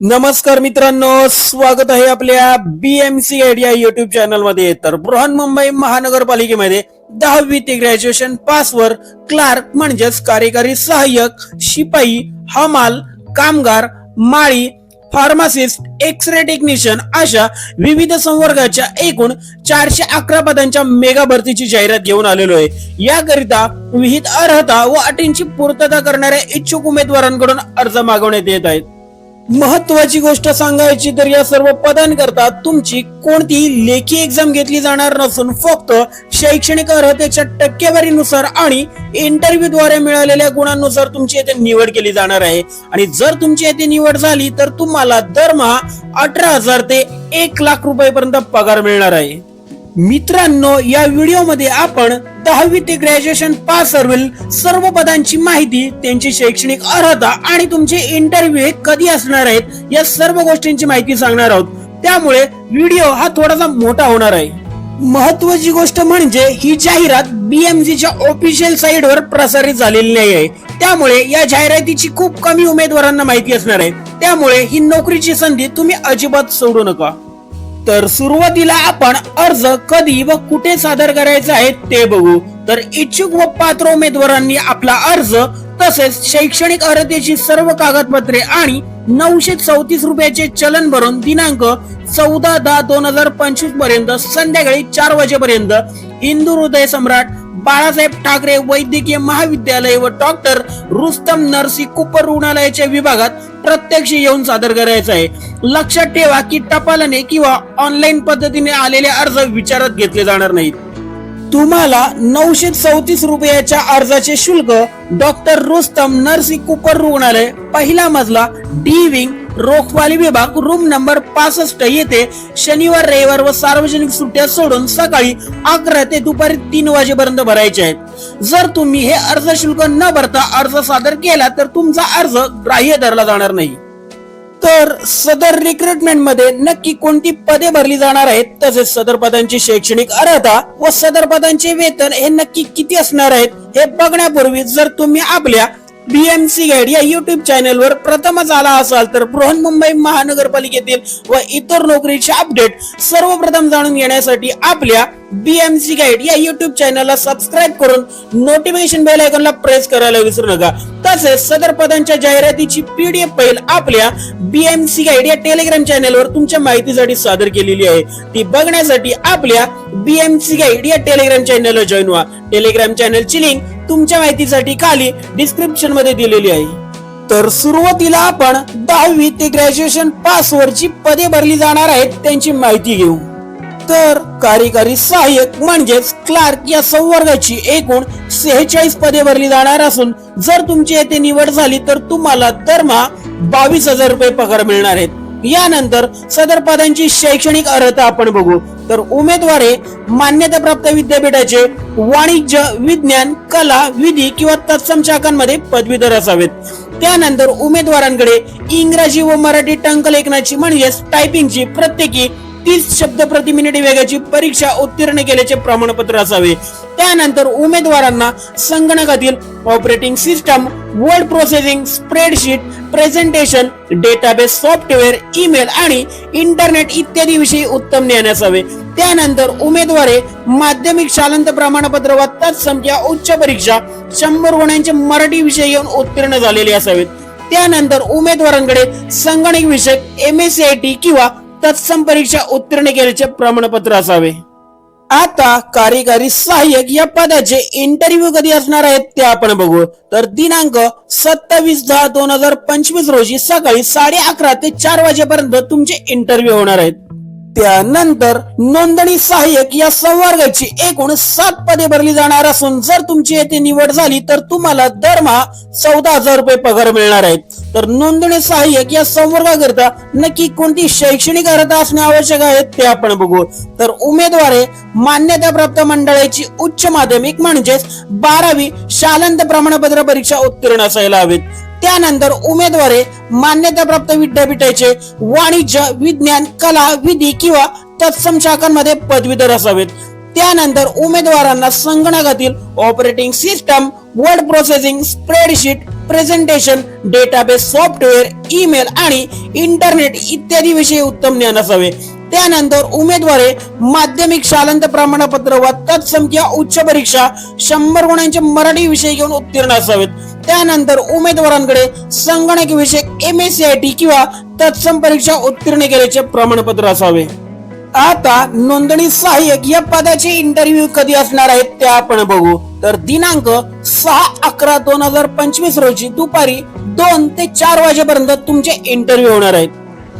नमस्कार मित्रांनो स्वागत आहे आपल्या बीएमसी आयडिया युट्यूब चॅनलमध्ये. तर बृहन्मुंबई महानगरपालिकेमध्ये दहावी ते ग्रॅज्युएशन पास वर क्लार्क म्हणजेच कार्यकारी सहाय्यक शिपाई हमाल कामगार माळी फार्मासिस्ट एक्स रे टेक्निशियन अशा विविध संवर्गाच्या एकूण चारशे अकरा पदांच्या मेगा भरतीची जाहिरात घेऊन आलेलो आहे. याकरिता विहित अर्हता व अटींची पूर्तता करणाऱ्या इच्छुक उमेदवारांकडून अर्ज मागवण्यात येत आहेत. महत्वाची गोष्ट सांगायची तर या सर्व पदांकरता तुमची कोणतीही लेखी एक्झाम घेतली जाणार नसून फक्त शैक्षणिक अर्हतेच्या टक्केवारीनुसार आणि इंटरव्ह्यूद्वारे मिळालेल्या गुणांनुसार तुमची येथे निवड केली जाणार आहे. आणि जर तुमची येथे निवड झाली तर तुम्हाला दरमहा अठरा हजार ते एक लाख रुपयेपर्यंत पगार मिळणार आहे. मित्रांनो या व्हिडिओमध्ये आपण दहावी ते ग्रॅज्युएशन पास वरील सर्व पदांची माहिती त्यांची शैक्षणिक अर्हता आणि तुमचे इंटरव्ह्यू हे कधी असणार आहेत या सर्व गोष्टींची माहिती सांगणार आहोत. त्यामुळे व्हिडिओ हा थोडासा मोठा होणार आहे. महत्वाची गोष्ट म्हणजे ही जाहिरात बीएमसीच्या ऑफिशियल ऑफिशियल साईटवर प्रसारित झालेली नाही आहे. त्यामुळे या जाहिरातीची खूप कमी उमेदवारांना माहिती असणार आहे. त्यामुळे ही नोकरीची संधी तुम्ही अजिबात सोडू नका. तर सुरुवातीला आपण अर्ज कधी व कुठे सादर करायचा आहे ते बघू. तर इच्छुक व पात्र उमेदवारांनी आपला अर्ज तसेच शैक्षणिक अर्हतेची सर्व कागदपत्रे आणि नऊशे चौतीस रुपयाचे चलन भरून दिनांक चौदा दहा दोन हजार पंचवीसपर्यंत संध्याकाळी चार वाजेपर्यंत हिंदू हृदय सम्राट बाळासाहेब ठाकरे वैद्यकीय महाविद्यालय व डॉक्टर रुस्तम नरसी कुपर रुग्णालयाच्या विभागात प्रत्यक्ष येऊन सादर करायचं आहे. लक्षात ठेवा की टपालाने किंवा ऑनलाईन पद्धतीने आलेले अर्ज विचारात घेतले जाणार नाहीत. तुम्हाला नऊशे चौतीस रुपयाच्या अर्जाचे शुल्क डॉक्टर रुस्तम नरसी कुपर रुग्णालय पहिला मजला डी विंग रोखवाली विभाग रूम नंबर पासष्ट येथे शनिवार रविवार व सार्वजनिक सुट्ट्या सोडून सकाळी अकरा ते दुपारी तीन वाजेपर्यंत भरायचे आहेत. जर तुम्ही हे अर्ज शुल्क न भरता अर्ज सादर केला तर तुमचा अर्ज ग्राह्य धरला जाणार नाही. तर सदर रिक्रुटमेंटमध्ये नक्की कोणती पदे भरली जाणार आहेत तसेच सदर पदांची शैक्षणिक अर्हता व सदर पदांचे वेतन हे नक्की किती असणार आहेत हे बघण्यापूर्वी जर तुम्ही आपल्या बीएमसी गाईड या युट्यूब चॅनलवर प्रथमच आला असाल तर बृहन्मुंबई महानगरपालिकेतील व इतर नोकरीचे अपडेट सर्वप्रथम जाणून घेण्यासाठी आपल्या बीएमसी गाईड या युट्यूब चॅनलला सबस्क्राईब करून नोटिफिकेशन बेल आयकॉनला प्रेस करायला विसरू नका. तसेच सदर पदांच्या जाहिरातीची पीडीएफ फाईल आपल्या बीएमसी गाईड या टेलिग्राम चॅनलवर तुमच्या माहितीसाठी सादर केलेली आहे. ती बघण्यासाठी आपल्या बीएमसी गाईड या टेलिग्राम चॅनलला जॉईन व्हा. टेलिग्राम चॅनलची लिंक तुमच्या माहितीसाठी खाली डिस्क्रिप्शनमध्ये दिलेली आहे. तर सुरुवातीला आपण दहावी ते ग्रॅज्युएशन पास वरची पदे भरली जाणार आहेत त्यांची माहिती घेऊ. तर कार्यकारी सहाय्यक म्हणजेच क्लार्क या संवर्गाची एकूण सेहेचाळीस पदे भरली जाणार असून जर तुमची येथे निवड झाली तर तुम्हाला दरमहा बावीस हजार रुपये पगार मिळणार आहेत. यानंतर सदर पदांची शैक्षणिक अर्हता आपण बघू. तर उमेदवार हे मान्यताप्राप्त विद्यापीठाचे वाणिज्य विज्ञान कला विधी किंवा तत्सम शाखांमध्ये पदवीधर असावेत. त्यानंतर उमेदवारांकडे इंग्रजी व मराठी टंकलेखनाची म्हणजेच टायपिंगची प्रत्येकी तीस शब्द प्रति मिनिट वेगाची परीक्षा उत्तीर्ण केल्याचे प्रमाणपत्र असावे. त्यानंतर उमेदवारांना संगणकातील operating system word processing spreadsheet presentation database software email आणि इंटरनेट इत्यादी विषयी उत्तम ज्ञान असावे. त्यानंतर उमेदवारे माध्यमिक शालांत प्रमाणपत्र व तत्संख्या उच्च परीक्षा शंभर गुणांचे मराठी विषय घेऊन उत्तीर्ण झालेले असावेत. त्यानंतर उमेदवारांकडे संगणक विषयक M S C I T किंवा तत्सम परीक्षा उत्तीर्ण केल्याचे प्रमाणपत्र असावे. आता कार्यकारी सहाय्यक या पदाचे इंटरव्ह्यू कधी असणार आहेत ते आपण बघू. तर दिनांक सत्तावीस दहा दोन हजार पंचवीस रोजी सकाळी साडे अकरा ते चार वाजेपर्यंत तुमचे इंटरव्ह्यू होणार आहेत. त्यानंतर नोंदणी सहाय्यक या संवर्गाची एकूण सात पदे भरली जाणार असून जर तुमची येथे निवड झाली तर तुम्हाला दरमहा चौदा हजार रुपये पगार मिळणार आहेत. तर नोंदणी सहाय्यक या संवर्गाकरिता नक्की कोणती शैक्षणिक अर्हता असणे आवश्यक आहे ते आपण बघू. तर उमेदवारे मान्यताप्राप्त मंडळाची उच्च माध्यमिक म्हणजेच बारावी शालांत प्रमाणपत्र परीक्षा उत्तीर्ण असायला हवीत. त्यानंतर उमेदवारे मान्यताप्राप्त विद्यापीठाचे वाणिज्य विज्ञान कला विधी किंवा तत्सम शाखांमध्ये पदवीधर असावेत. त्यानंतर उमेदवारांना संगणकातील operating system word processing spreadsheet presentation database software email आणि इंटरनेट इत्यादी विषयी उत्तम ज्ञान असावे. त्यानंतर उमेदवारे माध्यमिक शालांत प्रमाणपत्र व तत्सम किंवा उच्च परीक्षा शंभर गुणांचे मराठी विषय घेऊन उत्तीर्ण असावेत. त्यानंतर उमेदवारांकडे संगणक विषयक M S C I T किंवा तत्सम परीक्षा उत्तीर्ण केल्याचे प्रमाणपत्र असावे. आता नोंदणी सहाय्यक या पदाचे इंटरव्ह्यू कधी असणार आहेत ते आपण बघू. तर दिनांक सहा अकरा दोन हजार पंचवीस रोजी दुपारी दोन ते चार वाजेपर्यंत तुमचे इंटरव्ह्यू होणार आहेत.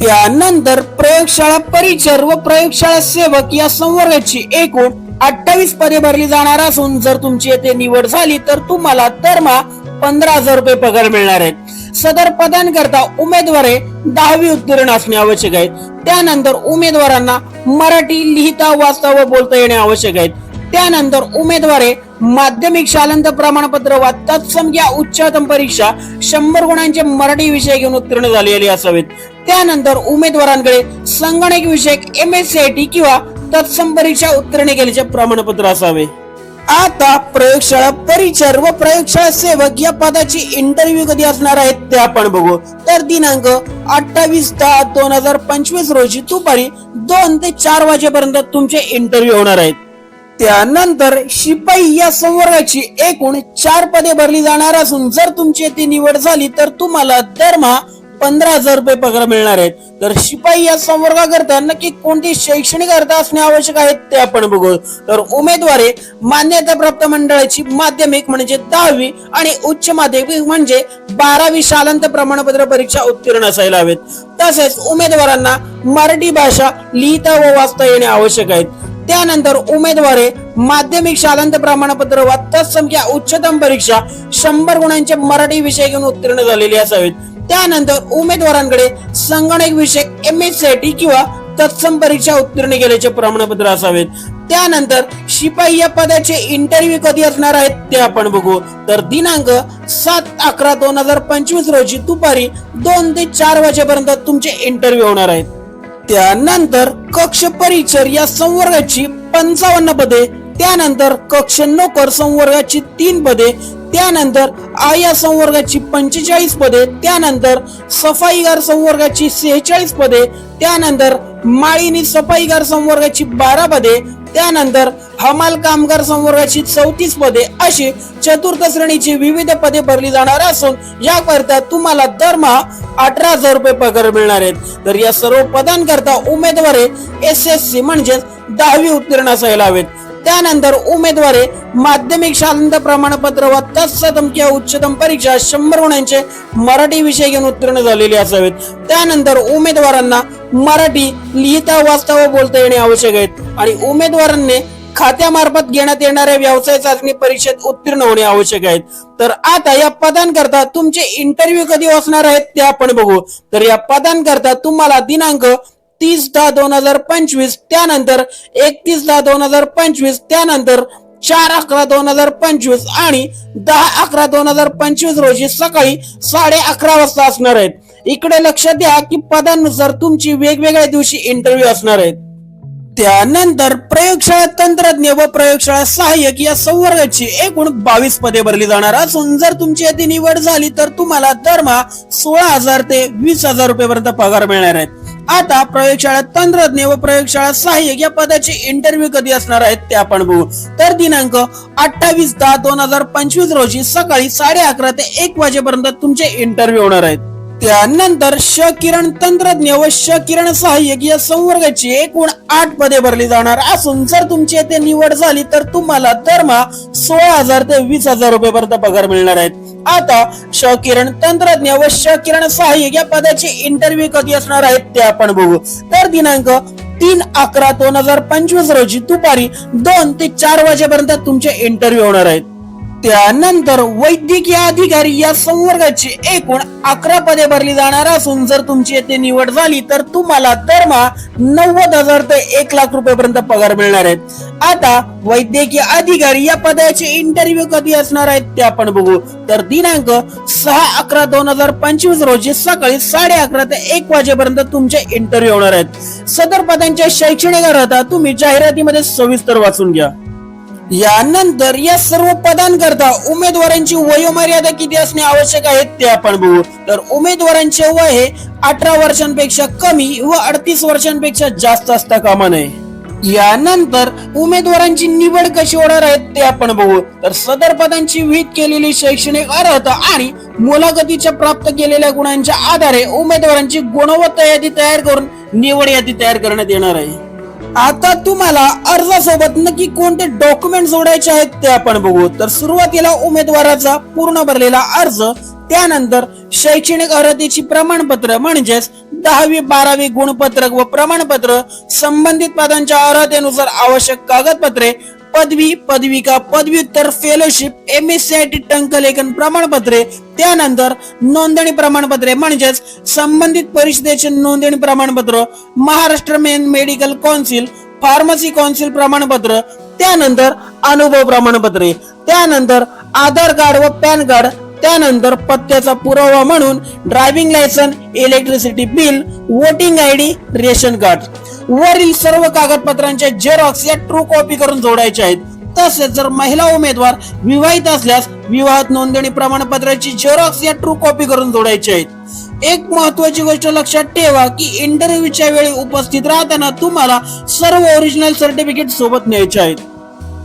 त्यानंतर प्रयोगशाळा परिचर व प्रयोगशाळा सेवक या संवर्गाची एकूण अठ्ठावीस पदे भरली जाणार असून जर तुमची येथे निवड झाली तर तुम्हाला दरमहा पंधरा हजार रुपये पगार मिळणार आहेत. सदर पदांकरता उमेदवारे दहावी उत्तीर्ण असणे आवश्यक आहे. त्यानंतर उमेदवारांना मराठी लिहिता वाचता व बोलता येणे आवश्यक आहे. त्यानंतर उमेदवारे माध्यमिक शालांत प्रमाणपत्र वा तत्सम या उच्चतम परीक्षा शंभर गुणांचे मराठी विषय घेऊन उत्तीर्ण झालेले असावेत. त्यानंतर उमेदवारांकडे संगणक विषयक M S C I T किंवा तत्सम परीक्षा उत्तीर्ण केल्याचे प्रमाणपत्र असावे. आता प्रयोगशाळा परिचर व प्रयोगशाळा सेवक या पदाची इंटरव्ह्यू कधी असणार आहेत ते आपण बघू. तर दिनांक अठ्ठावीस दहा दोन हजार पंचवीस रोजी दुपारी दोन ते चार वाजेपर्यंत तुमचे इंटरव्ह्यू होणार आहेत. त्यानंतर शिपाई या संवर्गाची एकूण चार पदे भरली जाणार असून जर तुमची येथे निवड झाली तर तुम्हाला दरमहा पंधरा हजार रुपये पगार मिळणार आहेत. तर शिपाई या संवर्गाकरता नक्की कोणती शैक्षणिक अर्थ असणे आवश्यक आहे ते आपण बघू. तर उमेदवारे मान्यता प्राप्त मंडळाची माध्यमिक म्हणजे दहावी आणि उच्च माध्यमिक म्हणजे बारावी शालांत प्रमाणपत्र परीक्षा उत्तीर्ण असायला हवेत. तसेच उमेदवारांना मराठी भाषा लिहिता व वाचता येणे आवश्यक आहे. त्यानंतर उमेदवारे माध्यमिक शालांत प्रमाणपत्र व तत्संख्या उच्चतम परीक्षा शंभर गुणांचे मराठी विषय घेऊन उत्तीर्ण झालेले असावेत. त्यानंतर उमेदवारांकडे संगणक विषयक M S C I T किंवा तत्सम परीक्षा उत्तीर्ण केल्याचे प्रमाणपत्र असावेत. त्यानंतर शिपाई या पदाचे इंटरव्ह्यू कधी असणार आहेत ते आपण बघू. तर दिनांक सात अकरा दोन हजार पंचवीस रोजी दुपारी दोन ते चार वाजेपर्यंत तुमचे इंटरव्ह्यू होणार आहेत. त्यानंतर कक्ष परिचर या संवर्गाची पंचावन्न पदे त्यानंतर कक्ष नोकर संवर्गाची तीन पदे त्यानंतर आया संवर्गाची पंचेचाळीस पदे त्यानंतर सफाईगार संवर्गाची सेहेचाळीस पदे त्यानंतर माळीनी सफाईगार संवर्गाची बारा पदे त्यानंतर हमाल कामगार संवर्गाची चौतीस पदे अशी चतुर्थ श्रेणीची विविध पदे भरली जाणार असून याकरता तुम्हाला दरमहा अठरा हजार रुपये पगार मिळणार आहेत. तर या सर्व पदांकरता उमेदवारे एस एस सी म्हणजेच दहावी उत्तीर्ण असायला हवेत. त्यानंतर उमेदवारे माध्यमिक शालांत प्रमाणपत्र व तत्सदम किंवा उच्चतम परीक्षा शंभर गुणांचे मराठी विषय घेऊन उत्तीर्ण झालेले असावेत. त्यानंतर उमेदवारांना मराठी लिहिता वाचता व बोलता येणे आवश्यक आहे आणि उमेदवारांनी खात्यामार्फत घेण्यात येणाऱ्या व्यवसाय चाचणी परीक्षेत उत्तीर्ण होणे आवश्यक आहेत तर आता या पदांकरता तुमचे इंटरव्ह्यू कधी असणार आहेत ते आपण बघू. तर या पदांकरता तुम्हाला दिनांक तीस दहा दोन हजार पंचवीस त्यानंतर एकतीस दहा दोन हजार पंचवीस त्यानंतर चार अकरा दोन हजार पंचवीस आणि दहा अकरा दोन हजार पंचवीस रोजी सकाळी साडे अकरा वाजता असणार आहेत. इकडे लक्ष द्या की पदानुसार तुमची वेगवेगळ्या दिवशी इंटरव्ह्यू असणार आहेत. त्यानंतर प्रयोगशाळा तंत्रज्ञ व प्रयोगशाळा सहाय्यक या संवर्गाची एकूण बावीस पदे भरली जाणार असून जर तुमची यादी निवड झाली तर तुम्हाला दरमहा सोळा हजार ते वीस हजार रुपयेपर्यंत पगार मिळणार आहेत. आता प्रयोगशाळा तंत्रज्ञ व प्रयोगशाळा सहाय्यक या पदाचे इंटरव्ह्यू कधी असणार आहेत ते आपण बघू. तर दिनांक अठ्ठावीस दहा दोन हजार पंचवीस रोजी सकाळी साडे अकरा ते एक वाजेपर्यंत तुमचे इंटरव्ह्यू होणार आहेत. त्यानंतर श किरण तंत्रज्ञ व श किरण सहाय्यक या संवर्गाची एकूण आठ पदे भरली जाणार. असून जर तुमची येथे निवड झाली तर तुम्हाला दरमहा सोळा हजार ते वीस हजार रुपये पर्यंत पगार मिळणार आहेत. आता श किरण तंत्रज्ञ व श किरण सहाय्यक या पदाचे इंटरव्ह्यू कधी असणार आहेत ते आपण बघू. तर दिनांक तीन अकरा दोन हजार पंचवीस रोजी दुपारी दोन ते चार वाजेपर्यंत तुमचे इंटरव्ह्यू होणार आहेत. त्यानंतर वैद्यकीय अधिकारी या संवर्गाची एकूण अकरा पदे भरली जाणार असून जर तुमची येथे निवड झाली तर तुम्हाला दरमहा नव्वद हजार ते एक लाख रुपयेपर्यंत पगार मिळणार आहेत आता वैद्यकीय अधिकारी या पदाचे इंटरव्ह्यू कधी असणार आहेत ते आपण बघू. तर दिनांक सहा अकरा दोन हजार पंचवीस रोजी सकाळी साडे अकरा ते एक वाजेपर्यंत तुमचे इंटरव्ह्यू होणार आहेत. सदर पदांच्या शैक्षणिक अर्हता तुम्ही जाहिरातीमध्ये सविस्तर वाचून घ्या. यानंतर या सर्व पदांकरता उमेदवारांची वयोमर्यादा किती असणे आवश्यक आहे ते आपण बघू. तर उमेदवारांचे वय हे अठरा वर्षांपेक्षा कमी व अडतीस वर्षांपेक्षा जास्त असता कामा नये. यानंतर उमेदवारांची निवड कशी होणार आहे ते आपण बघू. तर सदर पदांची विहित केलेली शैक्षणिक अर्हता आणि मुलाखतीच्या प्राप्त केलेल्या गुणांच्या आधारे उमेदवारांची गुणवत्ता यादी तयार करून निवड यादी तयार करण्यात येणार आहे. आता तुम्हाला अर्जासोबत नक्की कोणते डॉक्युमेंट जोडायचे आहेत ते आपण बघू. तर सुरुवातीला उमेदवाराचा पूर्ण भरलेला अर्ज त्यानंतर शैक्षणिक अर्हतेची प्रमाणपत्र म्हणजेच दहावी बारावी गुणपत्रक व प्रमाणपत्र संबंधित पदांच्या अर्हतेनुसार आवश्यक कागदपत्रे पदवी पदविका पदव्युत्तर fellowship M S C I T टंकलेखन प्रमाणपत्रे त्यानंतर नोंदणी प्रमाणपत्रे म्हणजेच संबंधित परिषदेचे नोंदणी प्रमाणपत्र Maharashtra main medical council pharmacy council प्रमाणपत्र त्यानंतर अनुभव प्रमाणपत्रे त्यानंतर आधार कार्ड व पॅन कार्ड त्यानंतर पत्त्याचा पुरावा म्हणून driving licence electricity bill voting I D ration card. वरील सर्व कागदपत्रांच्या झेरॉक्स या ट्रू कॉपी करून जोडायचे आहेत. तसेच जर महिला उमेदवार विवाहित असल्यास विवाहात नोंदणी प्रमाणपत्राची झेरॉक्स या ट्रू कॉपी करून जोडायची आहेत. एक महत्वाची गोष्ट लक्षात ठेवा की इंटरव्ह्यूच्या वेळी उपस्थित राहताना तुम्हाला सर्व ओरिजिनल सर्टिफिकेट सोबत न्यायचे आहेत.